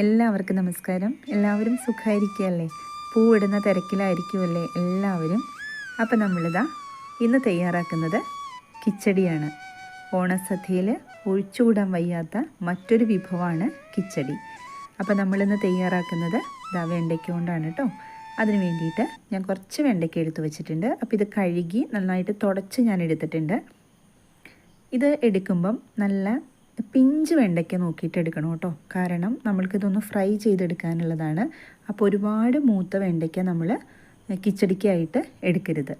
എല്ലാവർക്കും നമസ്കാരം. എല്ലാവരും സുഖമായിരിക്കുകയല്ലേ പൂവിടുന്ന തിരക്കിലായിരിക്കുമല്ലേ എല്ലാവരും? അപ്പം നമ്മളിതാ ഇന്ന് തയ്യാറാക്കുന്നത് കിച്ചടിയാണ്. ഓണസദ്യയിൽ ഒഴിച്ചുകൂടാൻ വയ്യാത്ത മറ്റൊരു വിഭവമാണ് കിച്ചടി. അപ്പോൾ നമ്മളിന്ന് തയ്യാറാക്കുന്നത് ഇതാ വെണ്ടയ്ക്ക കൊണ്ടാണ് കേട്ടോ അതിന് വേണ്ടിയിട്ട് ഞാൻ കുറച്ച് വെണ്ടയ്ക്ക എടുത്ത് വെച്ചിട്ടുണ്ട്. അപ്പോൾ ഇത് കഴുകി നന്നായിട്ട് തുടച്ച് ഞാൻ എടുത്തിട്ടുണ്ട്. ഇത് എടുക്കുമ്പം നല്ല പിഞ്ച് വെണ്ടയ്ക്ക നോക്കിയിട്ട് എടുക്കണം കേട്ടോ. കാരണം നമ്മൾക്കിതൊന്ന് ഫ്രൈ ചെയ്തെടുക്കാനുള്ളതാണ്. അപ്പോൾ ഒരുപാട് മൂത്ത വെണ്ടയ്ക്ക നമ്മൾ കിച്ചടിക്കായിട്ട് എടുക്കരുത്.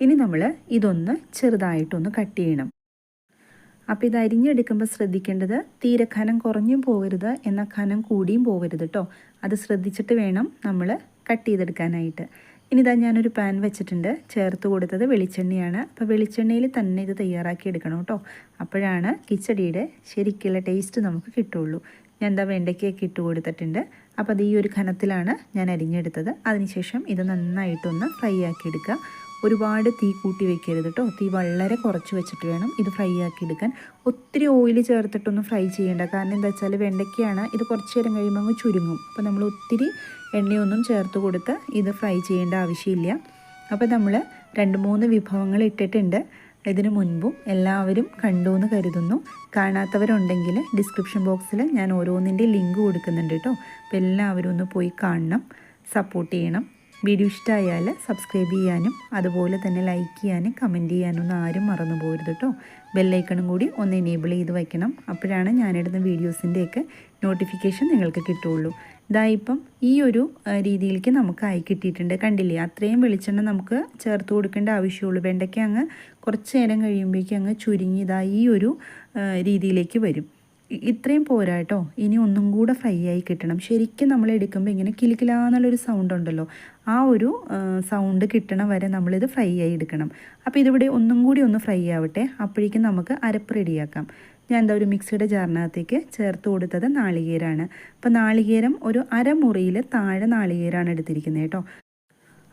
ഇനി നമ്മൾ ഇതൊന്ന് ചെറുതായിട്ടൊന്ന് കട്ട് ചെയ്യണം. അപ്പോൾ ഇത് അരിഞ്ഞെടുക്കുമ്പോൾ ശ്രദ്ധിക്കേണ്ടത് തീരെ കനം കുറഞ്ഞും പോകരുത് എന്നാൽ കനം കൂടിയും പോകരുത് കേട്ടോ. അത് ശ്രദ്ധിച്ചിട്ട് വേണം നമ്മൾ കട്ട് ചെയ്തെടുക്കാനായിട്ട്. ഇനി ഇതാ ഞാനൊരു പാൻ വെച്ചിട്ടുണ്ട്. ചേർത്ത് കൊടുത്തത് വെളിച്ചെണ്ണയാണ്. അപ്പോൾ വെളിച്ചെണ്ണയിൽ തന്നെ ഇത് തയ്യാറാക്കി എടുക്കണം കേട്ടോ അപ്പോഴാണ് കിച്ചടിയുടെ ശരിക്കുള്ള ടേസ്റ്റ് നമുക്ക് കിട്ടുള്ളൂ. ഞാൻ എന്താ വെണ്ടയ്ക്കൊക്കെ ഇട്ട് കൊടുത്തിട്ടുണ്ട്. അപ്പോൾ അത് ഈ ഒരു ഖനത്തിലാണ് ഞാൻ അരിഞ്ഞെടുത്തത്. അതിനുശേഷം ഇത് നന്നായിട്ടൊന്ന് ഫ്രൈ ആക്കി എടുക്കുക. ഒരുപാട് തീ കൂട്ടി വെക്കരുത് കേട്ടോ തീ വളരെ കുറച്ച് വെച്ചിട്ട് വേണം ഇത് ഫ്രൈ ആക്കി എടുക്കാൻ. ഒത്തിരി ഓയിൽ ചേർത്തിട്ടൊന്നും ഫ്രൈ ചെയ്യേണ്ട. കാരണം എന്താ വെച്ചാൽ വെണ്ടയ്ക്കയാണ്. ഇത് കുറച്ച് നേരം കഴിയുമ്പോൾ അങ്ങ് ചുരുങ്ങും. അപ്പോൾ നമ്മൾ ഒത്തിരി എണ്ണയൊന്നും ചേർത്ത് കൊടുത്ത് ഇത് ഫ്രൈ ചെയ്യേണ്ട ആവശ്യമില്ല. അപ്പോൾ നമ്മൾ രണ്ട് മൂന്ന് വിഭവങ്ങൾ ഇട്ടിട്ടുണ്ട്. ഇതിനു മുൻപും എല്ലാവരും കണ്ടു എന്ന് കരുതുന്നു. കാണാത്തവരുണ്ടെങ്കിൽ ഡിസ്ക്രിപ്ഷൻ ബോക്സിൽ ഞാൻ ഓരോന്നിന്റെ ലിങ്ക് കൊടുക്കുന്നുണ്ട് കേട്ടോ അപ്പോൾ എല്ലാവരും ഒന്ന് പോയി കാണണം. സപ്പോർട്ട് ചെയ്യണം. വീഡിയോ ഇഷ്ടമായാൽ സബ്സ്ക്രൈബ് ചെയ്യാനും അതുപോലെ തന്നെ ലൈക്ക് ചെയ്യാനും കമന്റ് ചെയ്യാനും ഒന്നും ആരും മറന്നു പോകരുത് കേട്ടോ ബെല്ലൈക്കണും കൂടി ഒന്ന് എനേബിൾ ചെയ്ത് വയ്ക്കണം അപ്പോഴാണ് ഞാനിടുന്ന വീഡിയോസിന്റെയൊക്കെ നോട്ടിഫിക്കേഷൻ നിങ്ങൾക്ക് കിട്ടുള്ളൂ ഇതാ ഇപ്പം ഈ ഒരു രീതിയിലേക്ക് നമുക്ക് ആയി കിട്ടിയിട്ടുണ്ട്. കണ്ടില്ലേ? അത്രയും വെളിച്ചെണ്ണ നമുക്ക് ചേർത്ത് കൊടുക്കേണ്ട ആവശ്യമുള്ളൂ. വെണ്ടയ്ക്ക അങ്ങ് കുറച്ച് നേരം കഴിയുമ്പോഴേക്കും അങ്ങ് ചുരുങ്ങിയതായി ഈ ഒരു രീതിയിലേക്ക് വരും. ഇത്രയും പോരാ കേട്ടോ ഇനി ഒന്നും കൂടെ ഫ്രൈ ആയി കിട്ടണം. ശരിക്കും നമ്മൾ എടുക്കുമ്പോൾ ഇങ്ങനെ കിലിക്കിലാന്നുള്ളൊരു സൗണ്ട് ഉണ്ടല്ലോ. ആ ഒരു സൗണ്ട് കിട്ടണം വരെ നമ്മളിത് ഫ്രൈ ആയി എടുക്കണം. അപ്പോൾ ഇതിവിടെ ഒന്നും കൂടി ഒന്ന് ഫ്രൈ ആവട്ടെ. അപ്പോഴേക്കും നമുക്ക് അരപ്പ് റെഡിയാക്കാം. ഞാൻ എന്താ ഒരു മിക്സിയുടെ ജാറിനകത്തേക്ക് ചേർത്ത് കൊടുത്തത് നാളികേരമാണ് അപ്പോൾ നാളികേരം ഒരു അരമുറിയിൽ താഴെ നാളികേരമാണ് എടുത്തിരിക്കുന്നത് കേട്ടോ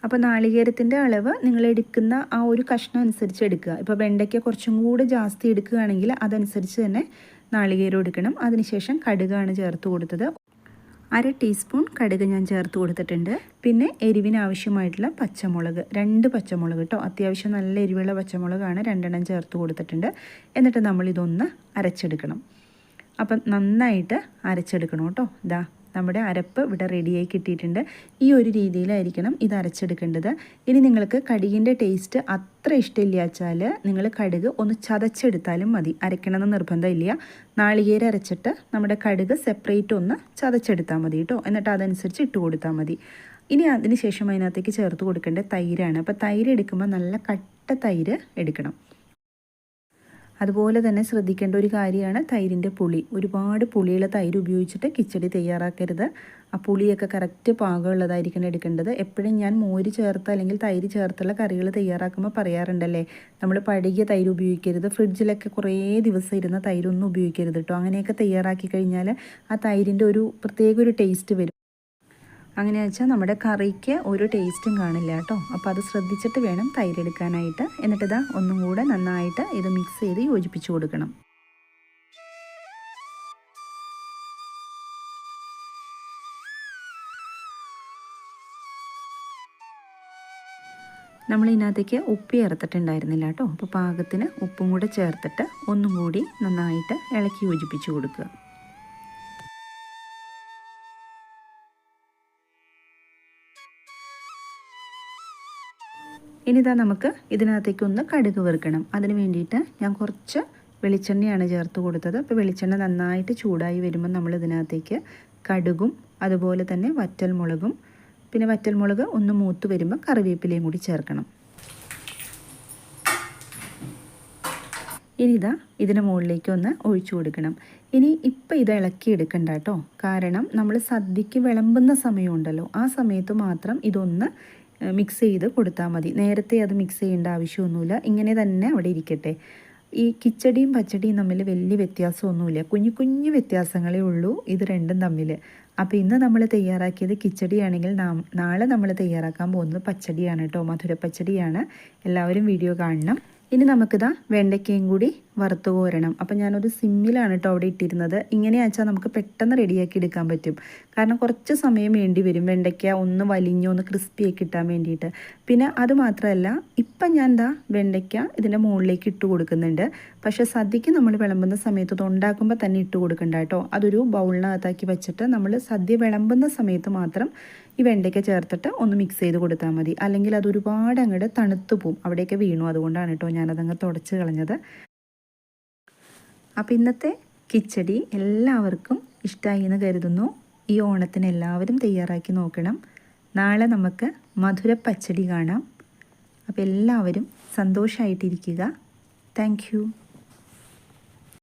അപ്പോൾ നാളികേരത്തിന്റെ അളവ് നിങ്ങൾ എടുക്കുന്ന ആ ഒരു കഷ്ണം അനുസരിച്ച് എടുക്കുക. ഇപ്പോൾ വെണ്ടയ്ക്ക കുറച്ചും കൂടി ജാസ്തി എടുക്കുകയാണെങ്കിൽ അതനുസരിച്ച് തന്നെ നാളികേരം എടുക്കണം. അതിനുശേഷം കടുകാണ് ചേർത്ത് കൊടുത്തത്. അര ടീസ്പൂൺ കടുക് ഞാൻ ചേർത്ത് കൊടുത്തിട്ടുണ്ട്. പിന്നെ എരിവിന് ആവശ്യമായിട്ടുള്ള പച്ചമുളക്. രണ്ട് പച്ചമുളക് കേട്ടോ അത്യാവശ്യം നല്ല എരിവുള്ള പച്ചമുളകാണ് രണ്ടെണ്ണം ചേർത്ത് കൊടുത്തിട്ടുണ്ട്. എന്നിട്ട് നമ്മളിതൊന്ന് അരച്ചെടുക്കണം. അപ്പം നന്നായിട്ട് അരച്ചെടുക്കണം കേട്ടോ. ഇതാ നമ്മുടെ അരപ്പ് ഇവിടെ റെഡിയായി കിട്ടിയിട്ടുണ്ട്. ഈ ഒരു രീതിയിലായിരിക്കണം ഇത് അരച്ചെടുക്കേണ്ടത്. ഇനി നിങ്ങൾക്ക് കടുകിന്റെ ടേസ്റ്റ് അത്ര ഇഷ്ടമില്ല വെച്ചാൽ നിങ്ങൾ കടുക് ഒന്ന് ചതച്ചെടുത്താലും മതി. അരയ്ക്കണമെന്ന് നിർബന്ധമില്ല. നാളികേര അരച്ചിട്ട് നമ്മുടെ കടുക് സെപ്പറേറ്റ് ഒന്ന് ചതച്ചെടുത്താൽ മതി കേട്ടോ. എന്നിട്ട് അതനുസരിച്ച് ഇട്ട് കൊടുത്താൽ മതി. ഇനി അതിന് ശേഷം അതിനകത്തേക്ക് ചേർത്ത് കൊടുക്കേണ്ട തൈരാണ്. അപ്പോൾ തൈര് എടുക്കുമ്പോൾ നല്ല കട്ട തൈര് എടുക്കണം. അതുപോലെ തന്നെ ശ്രദ്ധിക്കേണ്ട ഒരു കാര്യമാണ് തൈരിന്റെ പുളി. ഒരുപാട് പുളിയുള്ള തൈര് ഉപയോഗിച്ചിട്ട് കിച്ചടി തയ്യാറാക്കരുത്. ആ പുളിയൊക്കെ കറക്റ്റ് പാകമുള്ളതായിരിക്കണം എടുക്കേണ്ടത്. എപ്പോഴും ഞാൻ മോര് ചേർത്ത് അല്ലെങ്കിൽ തൈര് ചേർത്തുള്ള കറികൾ തയ്യാറാക്കുമ്പോൾ പറയാറുണ്ടല്ലേ നമ്മൾ പഴകിയ തൈര് ഉപയോഗിക്കരുത്. ഫ്രിഡ്ജിലൊക്കെ കുറേ ദിവസം ഇരുന്ന തൈരൊന്നും ഉപയോഗിക്കരുത് കേട്ടോ അങ്ങനെയൊക്കെ തയ്യാറാക്കി കഴിഞ്ഞാൽ ആ തൈരിന്റെ ഒരു പ്രത്യേക ഒരു ടേസ്റ്റ് വരും. അങ്ങനെ വെച്ചാൽ നമ്മുടെ കറിക്ക് ഒരു ടേസ്റ്റും കാണില്ല കേട്ടോ. അപ്പോൾ അത് ശ്രദ്ധിച്ചിട്ട് വേണം തൈരെടുക്കാനായിട്ട്. എന്നിട്ട് ഇതാ ഒന്നും കൂടെ നന്നായിട്ട് ഇത് മിക്സ് ചെയ്ത് യോജിപ്പിച്ച് കൊടുക്കണം. നമ്മൾ ഇതിനകത്തേക്ക് ഉപ്പ് ചേർത്തിട്ടുണ്ടായിരുന്നില്ല കേട്ടോ. അപ്പോൾ പാകത്തിന് ഉപ്പും കൂടെ ചേർത്തിട്ട് ഒന്നും കൂടി നന്നായിട്ട് ഇളക്കി യോജിപ്പിച്ച് കൊടുക്കുക. ഇനിതാ നമുക്ക് ഇതിനകത്തേക്ക് ഒന്ന് കടുക് വെറുക്കണം. അതിന് വേണ്ടിയിട്ട് ഞാൻ കുറച്ച് വെളിച്ചെണ്ണയാണ് ചേർത്ത് കൊടുത്തത്. അപ്പോൾ വെളിച്ചെണ്ണ നന്നായിട്ട് ചൂടായി വരുമ്പോൾ നമ്മൾ ഇതിനകത്തേക്ക് കടുകും അതുപോലെ തന്നെ വറ്റൽമുളകും പിന്നെ വറ്റൽമുളക് ഒന്ന് മൂത്ത് വരുമ്പോൾ കറിവേപ്പിലയും കൂടി ചേർക്കണം. ഇനിതാ ഇതിന് മുകളിലേക്ക് ഒന്ന് ഒഴിച്ചു കൊടുക്കണം. ഇനി ഇപ്പം ഇത് ഇളക്കി എടുക്കണ്ട കേട്ടോ. കാരണം നമ്മൾ സദ്യക്ക് വിളമ്പുന്ന സമയമുണ്ടല്ലോ. ആ സമയത്ത് മാത്രം ഇതൊന്ന് മിക്സ് ചെയ്ത് കൊടുത്താൽ മതി. നേരത്തെ അത് മിക്സ് ചെയ്യേണ്ട ആവശ്യമൊന്നുമില്ല. ഇങ്ങനെ തന്നെ അവിടെ ഇരിക്കട്ടെ. ഈ കിച്ചടിയും പച്ചടിയും തമ്മിൽ വലിയ വ്യത്യാസമൊന്നുമില്ല. കുഞ്ഞു കുഞ്ഞു വ്യത്യാസങ്ങളേ ഉള്ളൂ ഇത് രണ്ടും തമ്മിൽ. അപ്പോൾ ഇന്ന് നമ്മൾ തയ്യാറാക്കിയത് കിച്ചടിയാണെങ്കിൽ നാളെ നമ്മൾ തയ്യാറാക്കാൻ പോകുന്നത് പച്ചടിയാണ് കേട്ടോ. മധുര പച്ചടിയാണ് എല്ലാവരും വീഡിയോ കാണണം. ഇനി നമുക്കിതാ വെണ്ടയ്ക്കയും കൂടി വറുത്ത് കോരണം. അപ്പം ഞാനൊരു സിമ്മിലാണ് കേട്ടോ അവിടെ ഇട്ടിരുന്നത്. ഇങ്ങനെ വെച്ചാൽ നമുക്ക് പെട്ടെന്ന് റെഡിയാക്കി എടുക്കാൻ പറ്റും. കാരണം കുറച്ച് സമയം വേണ്ടി വരും. വെണ്ടയ്ക്ക ഒന്ന് വലിഞ്ഞ് ഒന്ന് ക്രിസ്പി ആയി കിട്ടാൻ വേണ്ടിയിട്ട്. പിന്നെ അത് മാത്രമല്ല ഇപ്പം ഞാൻ എന്താ വെണ്ടയ്ക്ക ഇതിന്റെ മുകളിലേക്ക് ഇട്ട് കൊടുക്കുന്നുണ്ട്. പക്ഷേ സദ്യക്ക് നമ്മൾ വിളമ്പുന്ന സമയത്ത് ഇത് ഉണ്ടാക്കുമ്പോൾ തന്നെ ഇട്ട് കൊടുക്കണ്ട കേട്ടോ അതൊരു ബൗളിനകത്താക്കി വെച്ചിട്ട് നമ്മൾ സദ്യ വിളമ്പുന്ന സമയത്ത് മാത്രം ഈ വെണ്ടയ്ക്ക ചേർത്തിട്ട് ഒന്ന് മിക്സ് ചെയ്ത് കൊടുത്താൽ മതി. അല്ലെങ്കിൽ അത് ഒരുപാട് അങ്ങോട്ട് തണുത്തു പോവും. അവിടെയൊക്കെ വീണു. അതുകൊണ്ടാണ് കേട്ടോ ഞാനതങ്ങ് തുടച്ച് കളഞ്ഞത്. അപ്പോൾ ഇന്നത്തെ കിച്ചടി എല്ലാവർക്കും ഇഷ്ടമായി എന്ന് കരുതുന്നു. ഈ ഓണത്തിന് എല്ലാവരും തയ്യാറാക്കി നോക്കണം. നാളെ നമുക്ക് മധുര പച്ചടി കാണാം. അപ്പോൾ എല്ലാവരും സന്തോഷമായിട്ടിരിക്കുക താങ്ക്